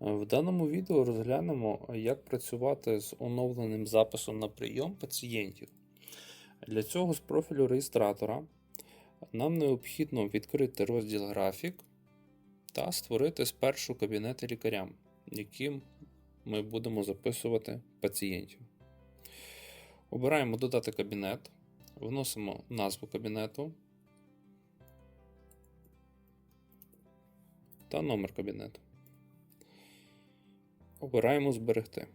В даному відео розглянемо, як працювати з оновленим записом на прийом пацієнтів. Для цього з профілю реєстратора нам необхідно відкрити розділ графік та створити спершу кабінети лікарям, яким ми будемо записувати пацієнтів. Обираємо додати кабінет, вносимо назву кабінету та номер кабінету. Обираємо зберегти.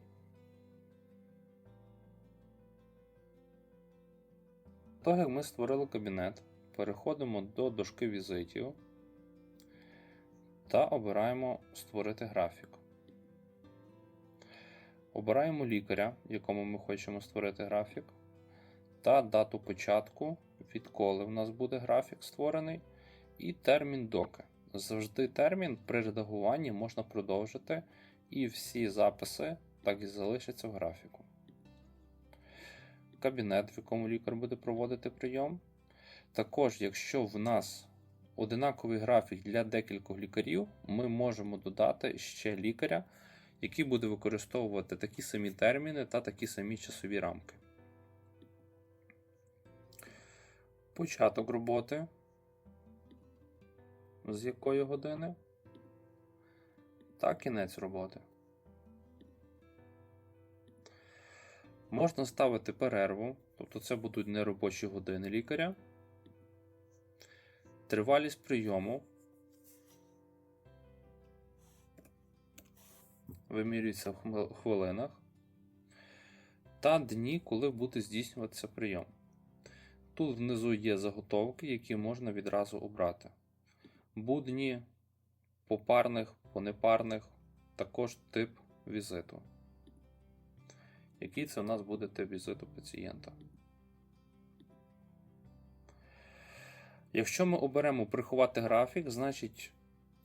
Так як ми створили кабінет, переходимо до дошки візитів та обираємо Створити графік. Обираємо лікаря, якому ми хочемо створити графік, та дату початку, відколи в нас буде графік створений, і термін доки. Завжди термін при редагуванні можна продовжити, і всі записи так і залишаться в графіку. Кабінет, в якому лікар буде проводити прийом. Також, якщо в нас одинаковий графік для декількох лікарів, ми можемо додати ще лікаря, який буде використовувати такі самі терміни та такі самі часові рамки. Початок роботи. З якої години? Та кінець роботи. Можна ставити перерву, тобто це будуть неробочі години лікаря. Тривалість прийому. Вимірюється в хвилинах. Та дні, коли буде здійснюватися прийом. Тут внизу є заготовки, які можна відразу обрати. Будні, попарних, понепарних, також тип візиту. Який це у нас буде тип візиту пацієнта? Якщо ми оберемо приховати графік, значить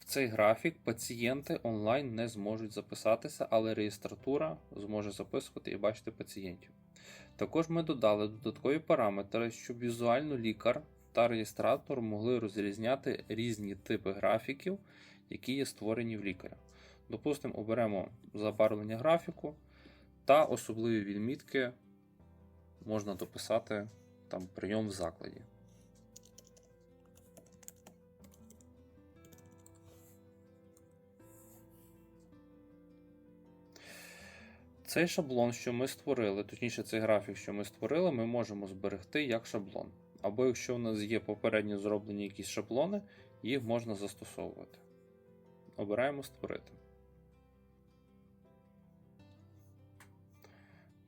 в цей графік пацієнти онлайн не зможуть записатися, але реєстратура зможе записувати і бачити пацієнтів. Також ми додали додаткові параметри, щоб візуально лікар та реєстратор могли розрізняти різні типи графіків, які є створені в лікаря. Допустимо, оберемо забарвлення графіку та особливі відмітки можна дописати там прийом в закладі. Цей шаблон, що ми створили, точніше, цей графік, що ми створили, ми можемо зберегти як шаблон. Або якщо у нас є попередньо зроблені якісь шаблони, їх можна застосовувати. Обираємо створити.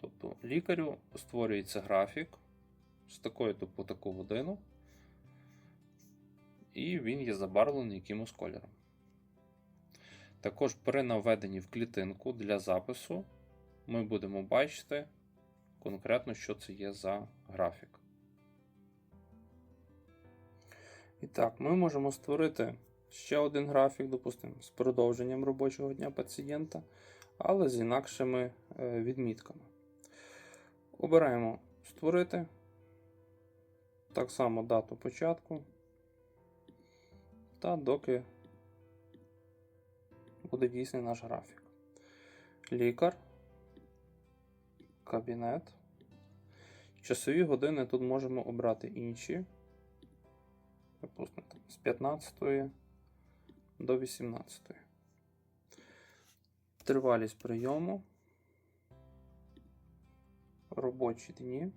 Тобто лікарю створюється графік з такою то по таку годину, і він є забарвлений якимось кольором. Також при наведенні в клітинку для запису ми будемо бачити конкретно, що це є за графік. І так, ми можемо створити ще один графік, допустимо, з продовженням робочого дня пацієнта, але з інакшими е, відмітками. Обираємо Створити. Так само дату початку. Та доки буде дійсний наш графік. Лікар. Кабінет. Часові години тут можемо обрати інші. Припустимо, там, з 15 до 18. Тривалість прийому. Робочі дні.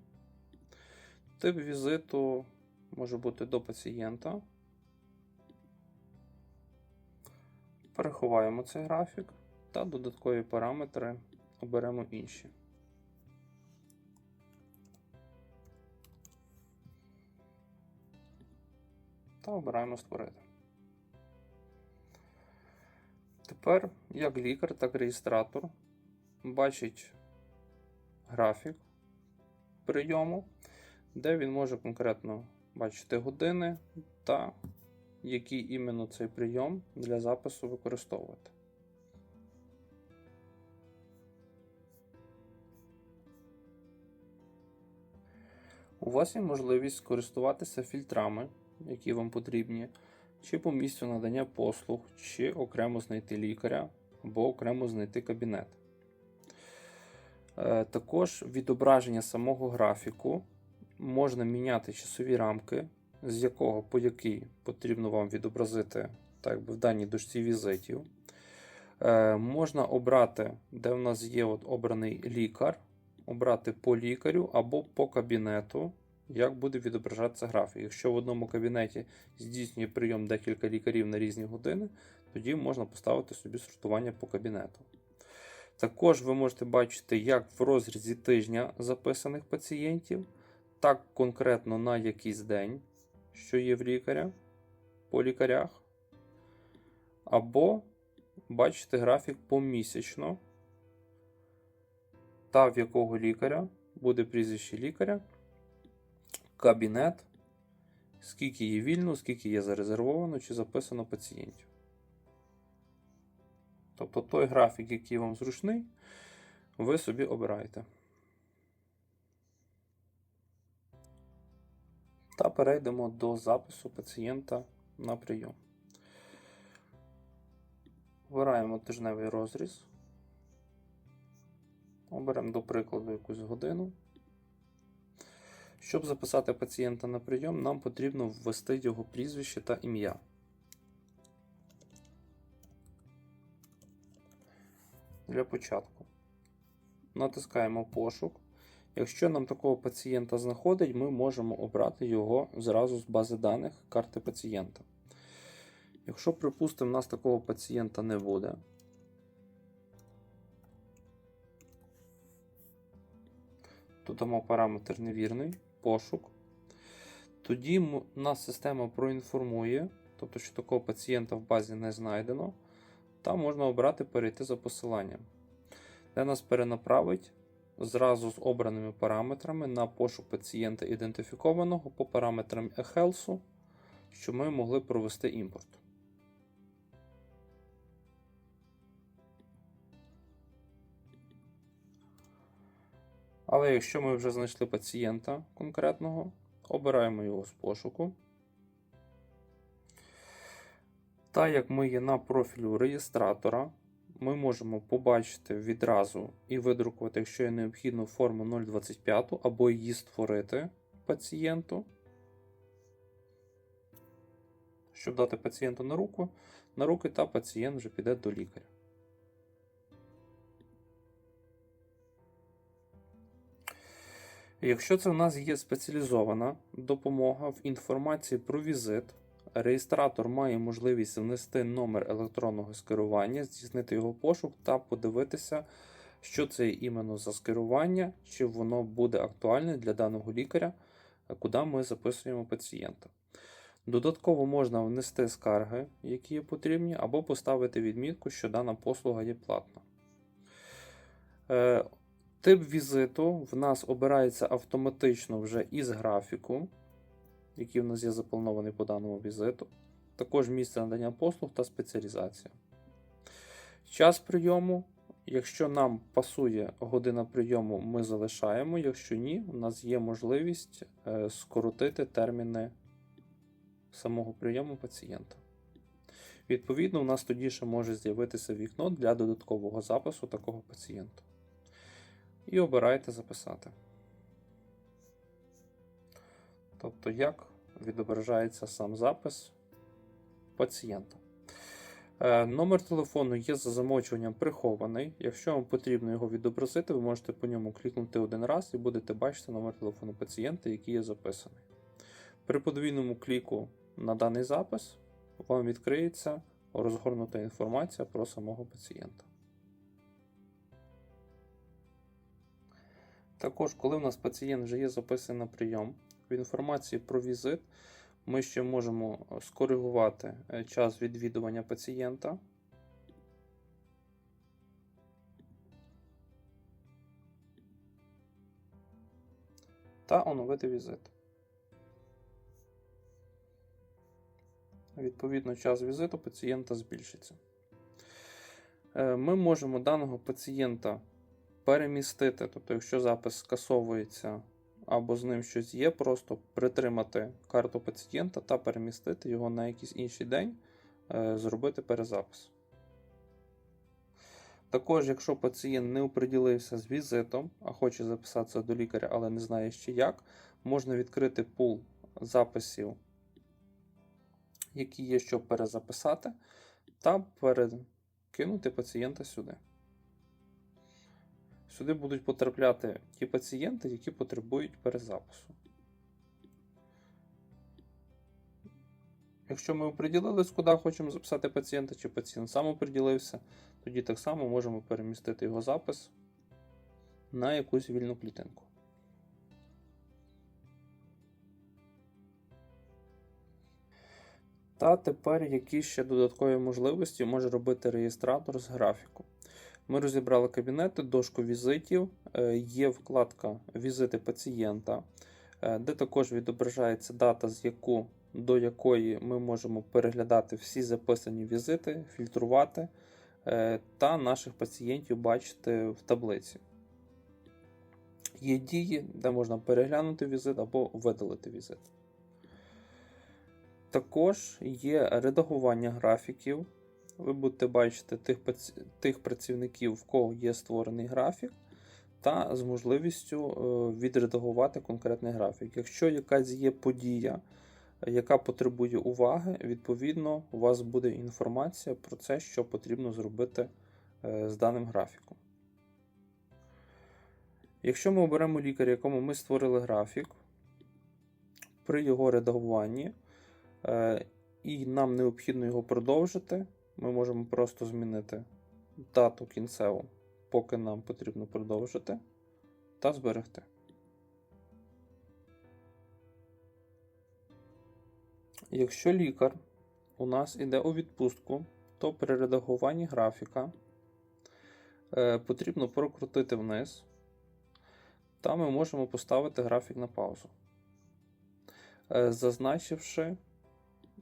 Тип візиту може бути до пацієнта. Переховаємо цей графік та додаткові параметри оберемо інші. Та обираємо створити. Тепер як лікар, так реєстратор бачить графік прийому, де він може конкретно бачити години та який іменно цей прийом для запису використовувати. У вас є можливість скористуватися фільтрами, які вам потрібні, чи по місцю надання послуг, чи окремо знайти лікаря, або окремо знайти кабінет. Е, Також відображення самого графіку можна міняти часові рамки, з якого по який потрібно вам відобразити так якби в даній дошці візитів. Е, Можна обрати, де в нас є от обраний лікар, обрати по лікарю або по кабінету, як буде відображатися графік. Якщо в одному кабінеті здійснює прийом декілька лікарів на різні години, тоді можна поставити собі сортування по кабінету. Також ви можете бачити, як в розрізі тижня записаних пацієнтів, так конкретно на якийсь день, що є в лікаря по лікарях, або бачите графік помісячно, та в якого лікаря буде прізвище лікаря, кабінет, скільки є вільно, скільки є зарезервовано чи записано пацієнтів. Тобто той графік, який вам зручний, ви собі обираєте. Та перейдемо до запису пацієнта на прийом. Обираємо тижневий розріз. Оберемо, до прикладу, якусь годину. Щоб записати пацієнта на прийом, нам потрібно ввести його прізвище та ім'я. Для початку натискаємо пошук. Якщо нам такого пацієнта знаходить, ми можемо обрати його зразу з бази даних карти пацієнта. Якщо, припустимо, нас такого пацієнта не буде, то дамо параметр невірний, пошук. Тоді нас система проінформує, тобто, що такого пацієнта в базі не знайдено, та можна обрати перейти за посиланням, де нас перенаправить зразу з обраними параметрами на пошук пацієнта ідентифікованого по параметрам eHealth, що ми могли провести імпорт. Але якщо ми вже знайшли пацієнта конкретного, обираємо його з пошуку. Та як ми є на профілю реєстратора, ми можемо побачити відразу і видрукувати, якщо є необхідно, форму 025 або її створити пацієнту. Щоб дати пацієнту на руку, на руки та пацієнт вже піде до лікаря. Якщо це в нас є спеціалізована допомога в інформації про візит, реєстратор має можливість внести номер електронного скерування, здійснити його пошук та подивитися, що це іменно за скерування, чи воно буде актуальне для даного лікаря, куди ми записуємо пацієнта. Додатково можна внести скарги, які є потрібні, або поставити відмітку, що дана послуга є платна. Тип візиту в нас обирається автоматично вже із графіку, який в нас є запланований по даному візиту. Також місце надання послуг та спеціалізація. Час прийому. Якщо нам пасує година прийому, ми залишаємо. Якщо ні, у нас є можливість е, скоротити терміни самого прийому пацієнта. Відповідно, у нас тоді ще може з'явитися вікно для додаткового запису такого пацієнта і обираєте записати. Тобто, як відображається сам запис пацієнта. Е, Номер телефону є за замовчуванням прихований. Якщо вам потрібно його відобразити, ви можете по ньому клікнути один раз і будете бачити номер телефону пацієнта, який є записаний. При подвійному кліку на даний запис вам відкриється розгорнута інформація про самого пацієнта. Також, коли у нас пацієнт вже є записаний на прийом, в інформації про візит ми ще можемо скоригувати е, час відвідування пацієнта. Та оновити візит. Відповідно, час візиту пацієнта збільшиться. Е, Ми можемо даного пацієнта перемістити, тобто, якщо запис скасовується або з ним щось є, просто притримати карту пацієнта та перемістити його на якийсь інший день, е, зробити перезапис. Також, якщо пацієнт не оприділився з візитом, а хоче записатися до лікаря, але не знає ще як, можна відкрити пул записів, які є, щоб перезаписати, та перекинути пацієнта сюди. Сюди будуть потрапляти ті пацієнти, які потребують перезапису. Якщо ми оприділились, куди хочемо записати пацієнта, чи пацієнт сам оприділився, тоді так само можемо перемістити його запис на якусь вільну клітинку. Та тепер які ще додаткові можливості може робити реєстратор з графіку. Ми розібрали кабінети, дошку візитів, е, є вкладка Візити пацієнта, е, де також відображається дата, з яку, до якої ми можемо переглядати всі записані візити, фільтрувати е, та наших пацієнтів бачити в таблиці. Є дії, де можна переглянути візит або видалити візит. Також є редагування графіків. Ви будете бачити тих, тих працівників, в кого є створений графік, та з можливістю е, відредагувати конкретний графік. Якщо якась є подія, яка потребує уваги, відповідно, у вас буде інформація про це, що потрібно зробити е, з даним графіком. Якщо ми оберемо лікаря, якому ми створили графік, при його редагуванні, е, і нам необхідно його продовжити, ми можемо просто змінити дату кінцеву, поки нам потрібно продовжити, та зберегти. Якщо лікар у нас іде у відпустку, то при редагуванні графіка е, потрібно прокрутити вниз, та ми можемо поставити графік на паузу, е, зазначивши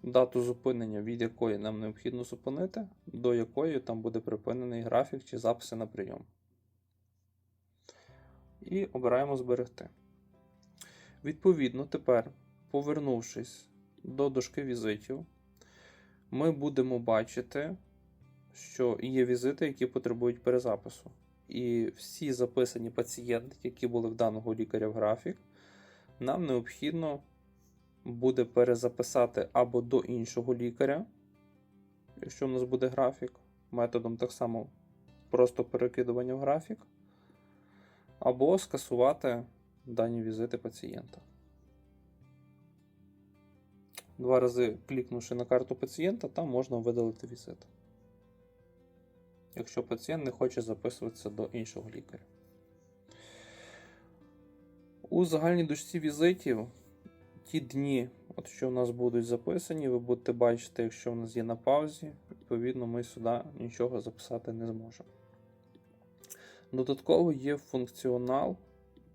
дату зупинення, від якої нам необхідно зупинити, до якої там буде припинений графік чи записи на прийом. І обираємо зберегти. Відповідно, тепер, повернувшись до дошки візитів, ми будемо бачити, що є візити, які потребують перезапису. І всі записані пацієнти, які були в даного лікаря в графік, нам необхідно буде перезаписати або до іншого лікаря, якщо у нас буде графік, методом так само просто перекидування в графік, або скасувати дані візити пацієнта. Два рази клікнувши на карту пацієнта, там можна видалити візит. Якщо пацієнт не хоче записуватися до іншого лікаря. У загальній дошці візитів ті дні, от що в нас будуть записані, ви будете бачити, якщо в нас є на паузі, відповідно, ми сюди нічого записати не зможемо. Додатково є функціонал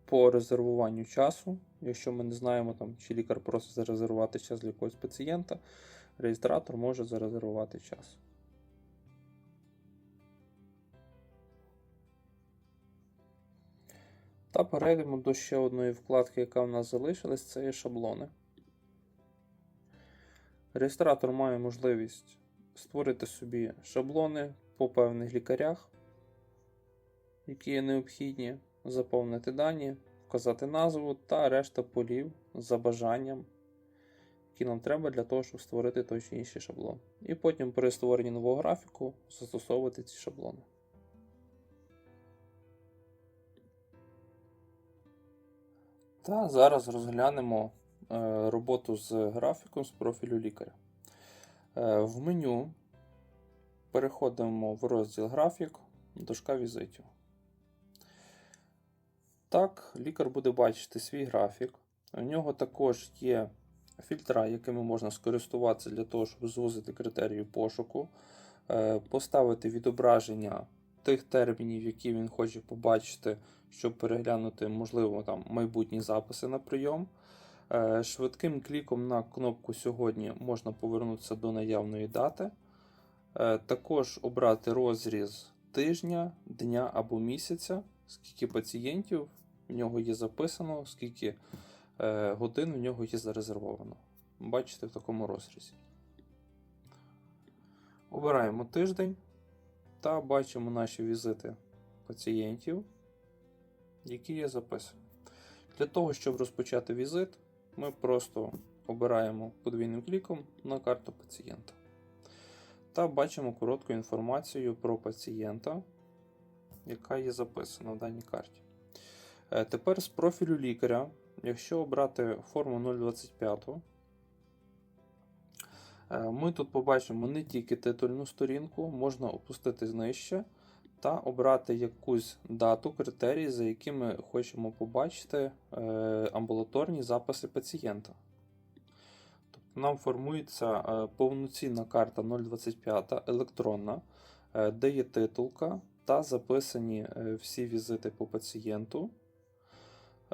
по резервуванню часу. Якщо ми не знаємо, там, чи лікар просить зарезервувати час для якогось пацієнта, реєстратор може зарезервувати час. Та перейдемо до ще одної вкладки, яка в нас залишилась, це є шаблони. Реєстратор має можливість створити собі шаблони по певних лікарях, які є необхідні, заповнити дані, вказати назву та решта полів за бажанням, які нам треба для того, щоб створити той чи інший шаблон. І потім при створенні нового графіку застосовувати ці шаблони. Та зараз розглянемо е, роботу з графіком з профілю лікаря. Е, в меню переходимо в розділ графік, дошка візитів. Так, лікар буде бачити свій графік. У нього також є фільтра, якими можна скористуватися для того, щоб звузити критерії пошуку, е, поставити відображення тих термінів, які він хоче побачити, щоб переглянути, можливо, там майбутні записи на прийом. Е, Швидким кліком на кнопку Сьогодні можна повернутися до наявної дати. Е, Також обрати розріз тижня, дня або місяця, скільки пацієнтів в нього є записано, скільки е, годин в нього є зарезервовано. Бачите в такому розрізі. Обираємо тиждень та бачимо наші візити пацієнтів, які є записані. Для того, щоб розпочати візит, ми просто обираємо подвійним кліком на карту пацієнта та бачимо коротку інформацію про пацієнта, яка є записана в даній карті. Е, Тепер з профілю лікаря, якщо обрати форму 025, е, ми тут побачимо не тільки титульну сторінку, можна опустити нижче та обрати якусь дату, критерії, за якими хочемо побачити е, амбулаторні записи пацієнта. Тобто нам формується е, повноцінна карта 025 електронна, е, де є титулка та записані е, всі візити по пацієнту.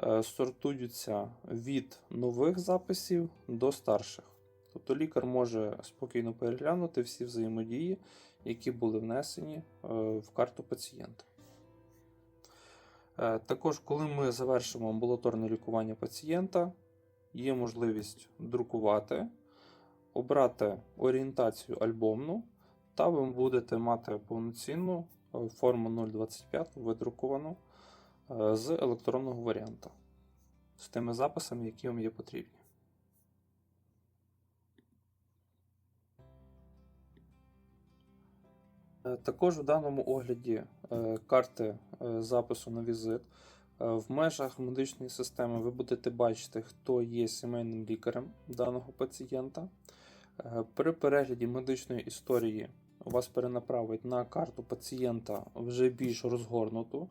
Е, Сортуються від нових записів до старших. Тобто лікар може спокійно переглянути всі взаємодії, які були внесені е, в карту пацієнта. Е, Також, коли ми завершимо амбулаторне лікування пацієнта, є можливість друкувати, обрати орієнтацію альбомну, та ви будете мати повноцінну е, форму 025 видруковану з електронного варіанта з тими записами, які вам є потрібні. Також в даному огляді е, карти е, запису на візит е, в межах медичної системи ви будете бачити, хто є сімейним лікарем даного пацієнта. Е, При перегляді медичної історії вас перенаправить на карту пацієнта вже більш розгорнуту,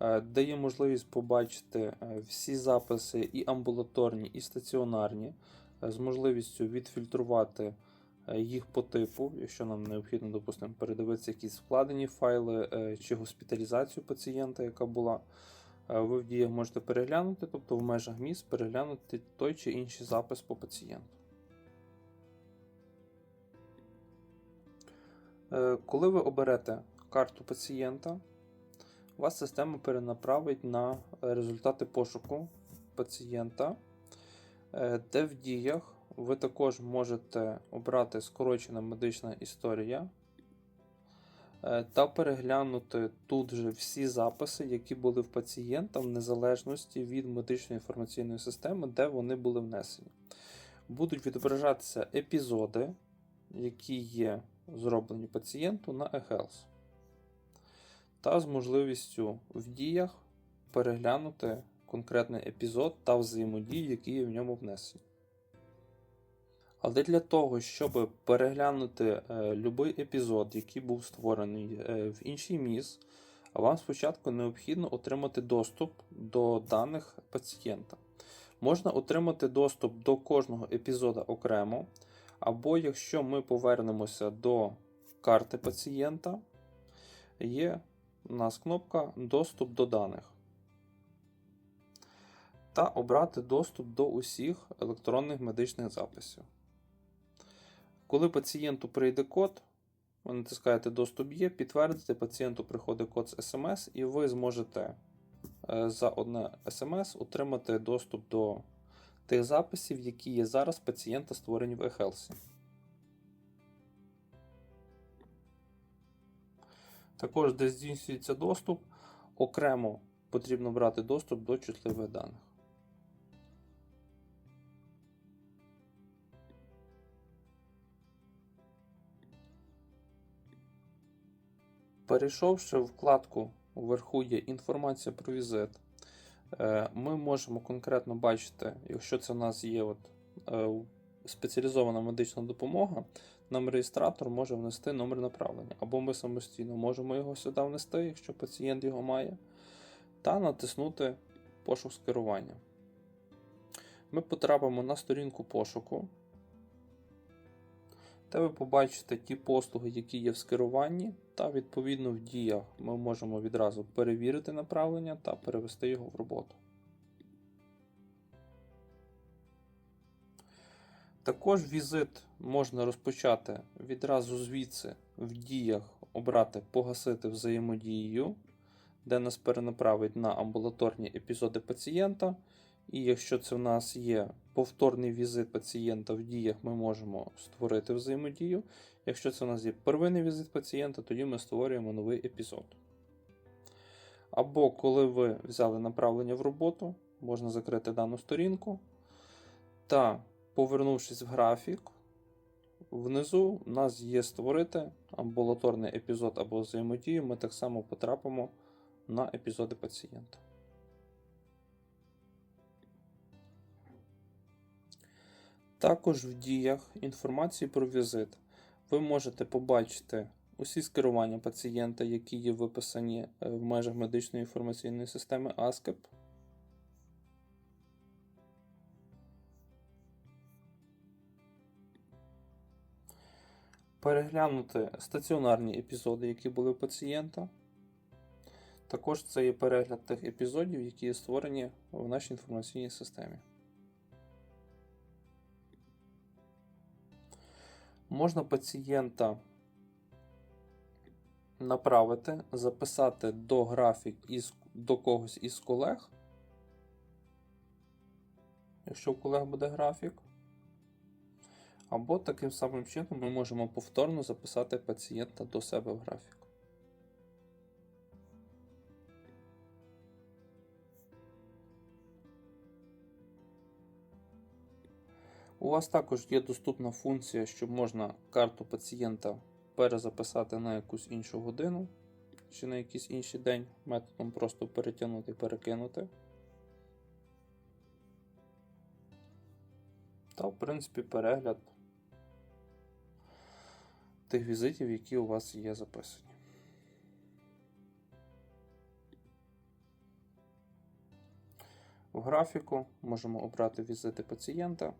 е, де є можливість побачити е, всі записи і амбулаторні, і стаціонарні, е, з можливістю відфільтрувати е, їх по типу, якщо нам необхідно, допустимо, передивитися якісь вкладені файли е, чи госпіталізацію пацієнта, яка була. е, Ви в діях можете переглянути, тобто в межах міст переглянути той чи інший запис по пацієнту. Е, Коли ви оберете карту пацієнта, вас система перенаправить на результати пошуку пацієнта, е, де в діях ви також можете обрати скорочена медична історія е, та переглянути тут же всі записи, які були в пацієнта, в незалежності від медичної інформаційної системи, де вони були внесені. Будуть відображатися епізоди, які є зроблені пацієнту на eHealth. Та з можливістю в діях переглянути конкретний епізод та взаємодії, які є в ньому внесені. Але для того, щоб переглянути е, будь-який епізод, який був створений е, в інший міс, вам спочатку необхідно отримати доступ до даних пацієнта. Можна отримати доступ до кожного епізода окремо, або якщо ми повернемося до карти пацієнта, є у нас кнопка Доступ до даних. Та обрати доступ до усіх електронних медичних записів. Коли пацієнту прийде код, ви натискаєте Доступ є, підтвердите, пацієнту приходить код з смс, і ви зможете е, за одне смс отримати доступ до тих записів, які є зараз пацієнта створені в eHealth. Також, де здійснюється доступ, окремо потрібно брати доступ до чутливих даних. Перейшовши в вкладку вверху є інформація про візит, е, ми можемо конкретно бачити, якщо це в нас є от, е, спеціалізована медична допомога, нам реєстратор може внести номер направлення, або ми самостійно можемо його сюди внести, якщо пацієнт його має, та натиснути пошук скерування. Ми потрапимо на сторінку пошуку, де ви побачите ті послуги, які є в скеруванні, та відповідно в діях ми можемо відразу перевірити направлення та перевести його в роботу. Також візит можна розпочати відразу звідси в діях обрати погасити взаємодію, де нас перенаправить на амбулаторні епізоди пацієнта, І якщо це в нас є повторний візит пацієнта в діях, ми можемо створити взаємодію. Якщо це у нас є первинний візит пацієнта, тоді ми створюємо новий епізод. Або коли ви взяли направлення в роботу, можна закрити дану сторінку. Та, повернувшись в графік, внизу у нас є створити амбулаторний епізод або взаємодію. Ми так само потрапимо на епізоди пацієнта. Також в діях інформації про візит ви можете побачити усі скерування пацієнта, які є виписані е, в межах медичної інформаційної системи ASCII. Переглянути стаціонарні епізоди, які були у пацієнта. Також це є перегляд тих епізодів, які є створені в нашій інформаційній системі. Можна пацієнта направити, записати до графік із, до когось із колег. Якщо у колег буде графік. Або таким самим чином ми можемо повторно записати пацієнта до себе в графік. У вас також є доступна функція, що можна карту пацієнта перезаписати на якусь іншу годину чи на якийсь інший день методом просто перетягнути і перекинути. Та, в принципі, перегляд тих візитів, які у вас є записані. В графіку можемо обрати візити пацієнта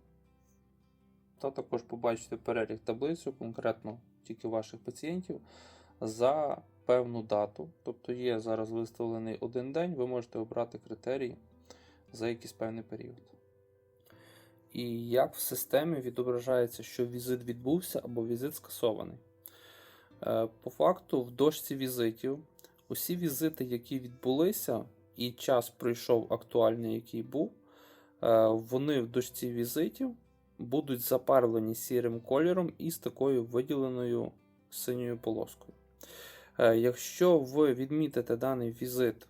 та також побачити перелік таблицю, конкретно тільки ваших пацієнтів, за певну дату. Тобто є зараз виставлений один день, ви можете обрати критерії за якийсь певний період. І як в системі відображається, що візит відбувся або візит скасований. Е, По факту, в дошці візитів усі візити, які відбулися, і час пройшов актуальний, який був, е, вони в дошці візитів будуть запарлені сірим кольором і з такою виділеною синьою полоскою. Е, Якщо ви відмітите даний візит,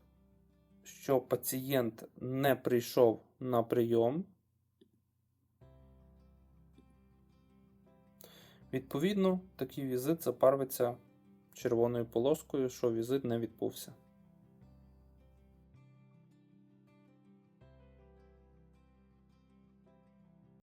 що пацієнт не прийшов на прийом, відповідно, такий візит запарвиться червоною полоскою, що візит не відбувся.